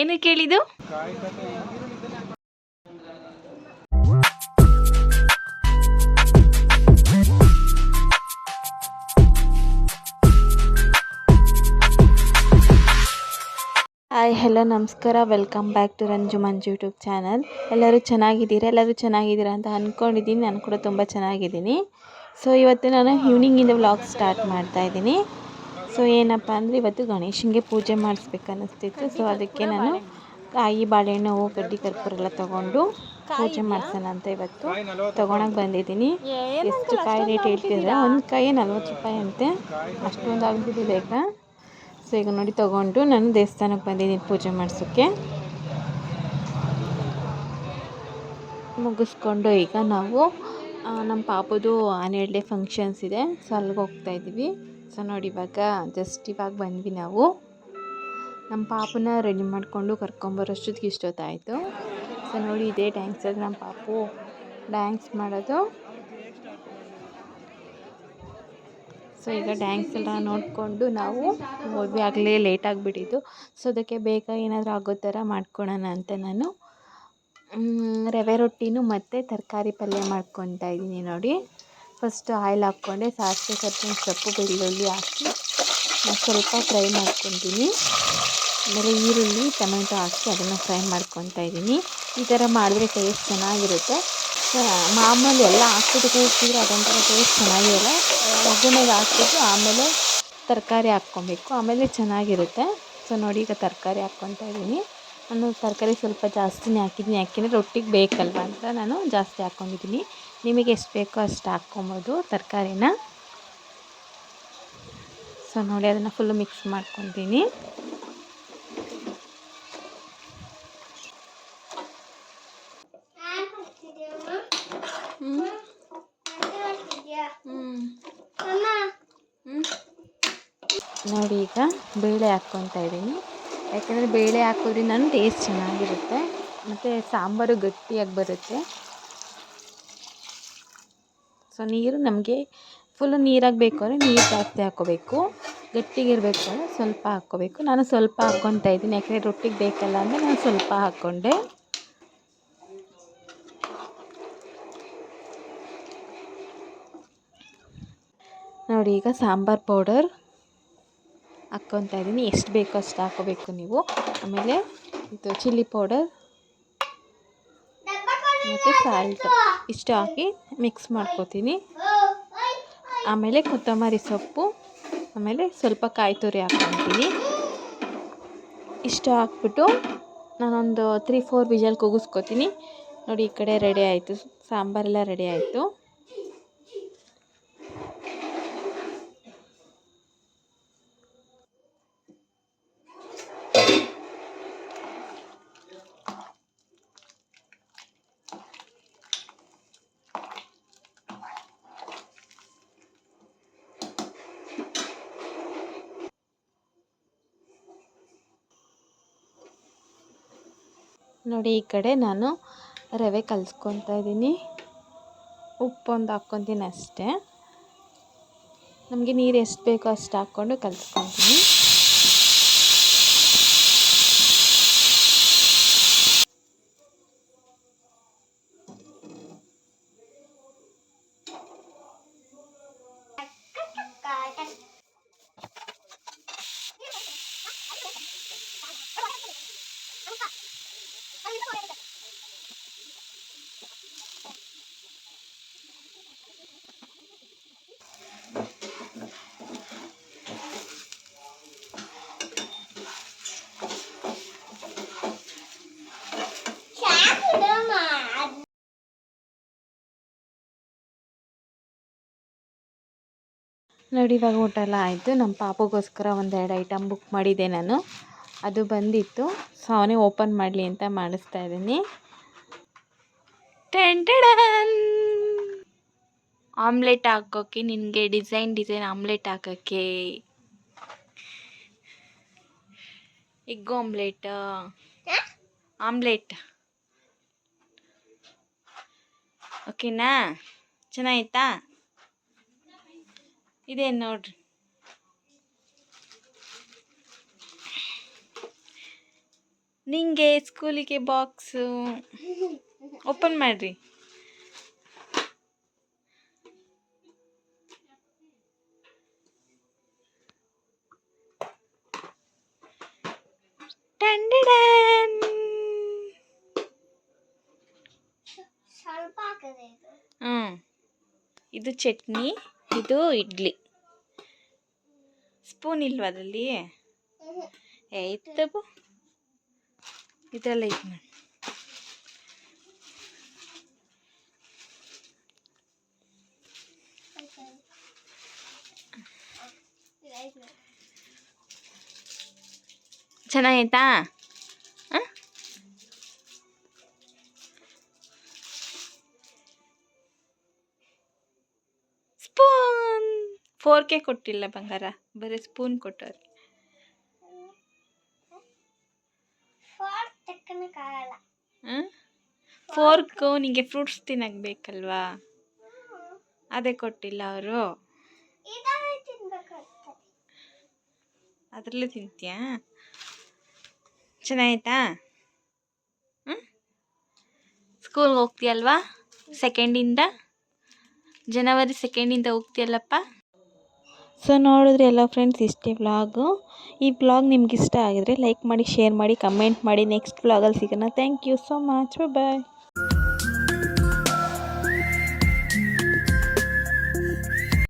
ಏನು ಕೇಳಿದು hi hello ನಮಸ್ಕಾರ. Welcome back to Ranju Manju YouTube channel ಎಲ್ಲರೂ ಚೆನ್ನಾಗಿದ್ದೀರಾ? ಎಲ್ಲರೂ ಚೆನ್ನಾಗಿದ್ದೀರಾ ಅಂತ ಅಂದ್ಕೊಂಡಿದ್ದೀನಿ ನಾನು ಕೂಡ ತುಂಬ ಚೆನ್ನಾಗಿದ್ದೀನಿ. ಸೊ ಇವತ್ತು ನಾನು ಈವ್ನಿಂಗಿಂದ ವ್ಲಾಗ್ ಸ್ಟಾರ್ಟ್ ಮಾಡ್ತಾ ಇದ್ದೀನಿ. ಸೊ ಏನಪ್ಪ ಅಂದರೆ ಇವತ್ತು ಗಣೇಶನಿಗೆ ಪೂಜೆ ಮಾಡಿಸ್ಬೇಕನ್ನಿಸ್ತಿತ್ತು. ಸೊ ಅದಕ್ಕೆ ನಾನು ಕಾಯಿ ಬಾಳೆಹಣ್ಣು, ಹೂವು ಗಡ್ಡಿ ಕರ್ಪೂರ ಎಲ್ಲ ತೊಗೊಂಡು ಪೂಜೆ ಮಾಡ್ಸೋಣ ಅಂತ ಇವತ್ತು ತೊಗೊಳಕ್ಕೆ ಬಂದಿದ್ದೀನಿ. ಎಷ್ಟು ಕಾಯಿ ರೇಟ್ ಹೇಳ್ತಿದ್ರೆ ಒಂದು ಕಾಯಿ ನಲ್ವತ್ತು ರೂಪಾಯಿ ಅಂತೆ. ಅಷ್ಟೊಂದು ಆಗ್ಬಿಟ್ಟಿದೆ ಬೇಗ ಸೊ ಈಗ ನೋಡಿ ತೊಗೊಂಡು ನಾನು ದೇವಸ್ಥಾನಕ್ಕೆ ಬಂದಿದ್ದೀನಿ ಪೂಜೆ ಮಾಡಿಸೋಕ್ಕೆ. ಮುಗಿಸ್ಕೊಂಡು ಈಗ ನಾವು ನಮ್ಮ ಪಾಪದು ಆನ್ಯುವಲ್ ಡೇ ಫಂಕ್ಷನ್ಸ್ ಇದೆ. ಸೊ ಅಲ್ಲಿಗೆ ಹೋಗ್ತಾ ಇದ್ದೀವಿ. ಸೊ ನೋಡಿ ಇವಾಗ. ಜಸ್ಟ್ ಇವಾಗ ಬಂದ್ವಿ ನಾವು. ನಮ್ಮ ಪಾಪನ ರೆಡಿ ಮಾಡಿಕೊಂಡು ಕರ್ಕೊಂಬರೋಷ್ಟೊತ್ತಿಗೆ ಇಷ್ಟೊತ್ತಾಯಿತು ಸೊ ನೋಡಿ ಇದೇ ಡ್ಯಾನ್ಸಲ್ಲಿ ನಮ್ಮ ಪಾಪು. ಡ್ಯಾನ್ಸ್ ಮಾಡೋದು. ಸೊ ಈಗ ಡ್ಯಾನ್ಸ್ ಎಲ್ಲ ನೋಡಿಕೊಂಡು ನಾವು ಹೋದ್ವಿ. ಆಗಲೇ ಲೇಟ್ ಆಗಿಬಿಟ್ಟಿತ್ತು ಸೊ ಅದಕ್ಕೆ ಬೇಗ ಏನಾದರೂ ಆಗೋ ಥರ ಮಾಡ್ಕೊಳೋಣ ಅಂತ ನಾನು ರವೆ ರೊಟ್ಟಿನೂ ಮತ್ತು ತರಕಾರಿ ಪಲ್ಯ ಮಾಡ್ಕೊತಾ ಇದ್ದೀನಿ ನೋಡಿ. ಫಸ್ಟ್ ಆಯಿಲ್ ಹಾಕ್ಕೊಂಡೆ, ಸಾಸಿವೆ ಕರ್ಬೇವಿನ ಸೊಪ್ಪು ಬೆಳ್ಳುಳ್ಳಿ ಹಾಕಿ ಸ್ವಲ್ಪ ಫ್ರೈ ಮಾಡ್ಕೊತೀನಿ. ಆಮೇಲೆ ಈರುಳ್ಳಿ, ಟೊಮೆಟೊ ಹಾಕಿ ಅದನ್ನು ಫ್ರೈ ಮಾಡ್ಕೊತಾ ಇದ್ದೀನಿ. ಈ ಥರ ಮಾಡಿದ್ರೆ ಟೇಸ್ಟ್ ಚೆನ್ನಾಗಿರುತ್ತೆ. ಮಾಮೂಲಿ ಎಲ್ಲ ಹಾಕ್ಬಿಟ್ಟು ಕೂಗಿಸಿದ್ರೆ ಅದೊಂಥರ ಟೇಸ್ಟ್ ಚೆನ್ನಾಗಿರಲ್ಲ. ಒಗ್ಗರಣೆಗೆ ಹಾಕ್ಬಿಟ್ಟು ಆಮೇಲೆ ತರಕಾರಿ ಹಾಕ್ಕೊಬೇಕು. ಆಮೇಲೆ ಚೆನ್ನಾಗಿರುತ್ತೆ. ಸೊ, ನೋಡಿ ಈಗ ತರಕಾರಿ ಹಾಕ್ಕೊತಾ ಇದ್ದೀನಿ. ನಾನು ತರಕಾರಿ ಸ್ವಲ್ಪ ಜಾಸ್ತಿನೇ ಹಾಕಿದ್ದೀನಿ. ಯಾಕೆಂದರೆ ರೊಟ್ಟಿಗೆ ಬೇಕಲ್ವ ಅಂತ ನಾನು ಜಾಸ್ತಿ ಹಾಕ್ಕೊಂಡಿದ್ದೀನಿ. ನಿಮಗೆ ಎಷ್ಟು ಬೇಕೋ ಅಷ್ಟು ಹಾಕ್ಕೊಬೋದು ತರಕಾರಿನ. ಸೊ ನೋಡಿ ಅದನ್ನು ಫುಲ್ಲು ಮಿಕ್ಸ್ ಮಾಡ್ಕೊತೀನಿ. ನೋಡಿ ಈಗ ಬೇಳೆ ಹಾಕ್ಕೊತಾ ಇದ್ದೀನಿ. ಯಾಕಂದರೆ ಬೇಳೆ ಹಾಕೋದ್ರಿಂದ ನನ್ನ ಟೇಸ್ಟ್ ಚೆನ್ನಾಗಿರುತ್ತೆ. ಮತ್ತು ಸಾಂಬಾರು ಗಟ್ಟಿಯಾಗಿ ಬರುತ್ತೆ. ಸೊ ನೀರು ನಮಗೆ ಫುಲ್ಲು ನೀರಾಗಿ ಬೇಕು ಅಂದರೆ ನೀರು ಜಾಸ್ತಿ ಹಾಕ್ಕೋಬೇಕು ಗಟ್ಟಿಗಿರಬೇಕು ಅಂದರೆ ಸ್ವಲ್ಪ ಹಾಕ್ಕೋಬೇಕು ನಾನು ಸ್ವಲ್ಪ ಹಾಕ್ಕೊತಾ ಇದ್ದೀನಿ. ಯಾಕಂದರೆ ರೊಟ್ಟಿಗೆ ಬೇಕಲ್ಲ ಅಂದರೆ ನಾನು ಸ್ವಲ್ಪ ಹಾಕ್ಕೊಂಡೆ. ನೋಡಿ, ಈಗ ಸಾಂಬಾರು ಪೌಡರ್ ಹಾಕ್ಕೊತಾ ಇದ್ದೀನಿ. ಎಷ್ಟು ಬೇಕೋ ಅಷ್ಟು ಹಾಕ್ಕೋಬೇಕು ನೀವು. ಆಮೇಲೆ ಇದು ಚಿಲ್ಲಿ ಪೌಡರ್ ಮತ್ತು ಸಾಲ್ಟ್ ಇಷ್ಟು ಹಾಕಿ ಮಿಕ್ಸ್ ಮಾಡ್ಕೊತೀನಿ. ಆಮೇಲೆ ಕೊತ್ತಂಬರಿ ಸೊಪ್ಪು, ಆಮೇಲೆ ಸ್ವಲ್ಪ ಕಾಯಿ ತುರಿ ಹಾಕ್ಕೊತೀನಿ. ಇಷ್ಟು ಹಾಕ್ಬಿಟ್ಟು ನಾನೊಂದು ತ್ರೀ ಫೋರ್ ವಿಜಲ್ ಕೂಗಿಸ್ಕೊತೀನಿ. ನೋಡಿ ಈ ಕಡೆ ರೆಡಿ ಆಯಿತು. ಸಾಂಬಾರೆಲ್ಲ ರೆಡಿ ಆಯಿತು. ನೋಡಿ, ಈ ಕಡೆ ನಾನು ರವೆ ಕಲಿಸ್ಕೊತಾ ಇದ್ದೀನಿ. ಉಪ್ಪೊಂದು ಹಾಕ್ಕೊತೀನಿ ಅಷ್ಟೇ. ನಮಗೆ ನೀರು ಎಷ್ಟು ಬೇಕೋ ಅಷ್ಟು ಹಾಕ್ಕೊಂಡು ಕಲಿಸ್ಕೊತೀನಿ. ನೋಡಿ, ಇವಾಗ ಊಟ ಎಲ್ಲ ಆಯಿತು. ನಮ್ಮ ಪಾಪಗೋಸ್ಕರ ಒಂದೆರಡು ಐಟಮ್ ಬುಕ್ ಮಾಡಿದ್ದೆ ನಾನು. ಅದು ಬಂದಿತ್ತು. ಸೊ ಅವನೇ ಓಪನ್ ಮಾಡಲಿ ಅಂತ ಮಾಡಿಸ್ತಾ ಇದ್ದೀನಿ. ಆಮ್ಲೆಟ್ ಹಾಕೋಕ್ಕೆ ನಿನಗೆ ಡಿಸೈನ್ ಡಿಸೈನ್ ಆಮ್ಲೆಟ್ ಹಾಕೋಕ್ಕೆ ಎಗ್ ಆಮ್ಲೆಟ್ ಆಮ್ಲೆಟ್ ಓಕೆನಾ ಚೆನ್ನಾಯ್ತಾ ಇದೇನು ನೋಡ್ರಿ. ನಿಂಗೆ ಸ್ಕೂಲಿಗೆ ಬಾಕ್ಸು ಓಪನ್ ಮಾಡಿರಿ. ಇದು? ಇದು ಚಟ್ನಿ ಇದು ಇಡ್ಲಿ. ಸ್ಪೂನ್ ಇಲ್ವಾ ಅದರಲ್ಲಿ? ಏ ಇತ್ತಬು ಇದೆಲ್ಲ ಇದು ಮಾಡಿ. ಚೆನ್ನಾಗೈತಾ? ಫೋರ್ಕೆ ಕೊಟ್ಟಿಲ್ಲ ಬಂಗಾರ. ಬರೀ ಸ್ಪೂನ್ ಕೊಟ್ಟವ್ರೆ. ಫಾರ್ಕ್ ನಿಂಗೆ ಫ್ರೂಟ್ಸ್ ತಿನ್ನಕ್ಕೆ ಬೇಕಲ್ವಾ? ಅದೇ ಕೊಟ್ಟಿಲ್ಲ ಅವರು. ಅದರಲ್ಲೇ ತಿಂತೀಯಾ? ಚೆನ್ನಾಯ್ತಾ ಹ್ಞೂ ಸ್ಕೂಲ್ಗೆ ಹೋಗ್ತೀಯಲ್ವಾ? ಸೆಕೆಂಡಿಂದ ಜನವರಿ ಸೆಕೆಂಡಿಂದ ಹೋಗ್ತೀಯಲ್ಲಪ್ಪ? ಸೊ ನೋಡಿದ್ರೆ ಎಲ್ಲ ಫ್ರೆಂಡ್ಸ್ ಇಷ್ಟೇ ವ್ಲಾಗು ಈ ವ್ಲಾಗ್ ನಿಮ್ಗೆ ಇಷ್ಟ ಆಗಿದ್ರೆ ಲೈಕ್ ಮಾಡಿ ಶೇರ್ ಮಾಡಿ ಕಮೆಂಟ್ ಮಾಡಿ. ನೆಕ್ಸ್ಟ್ ವ್ಲಾಗಲ್ಲಿ ಸಿಗೋಣ. Thank you so much bye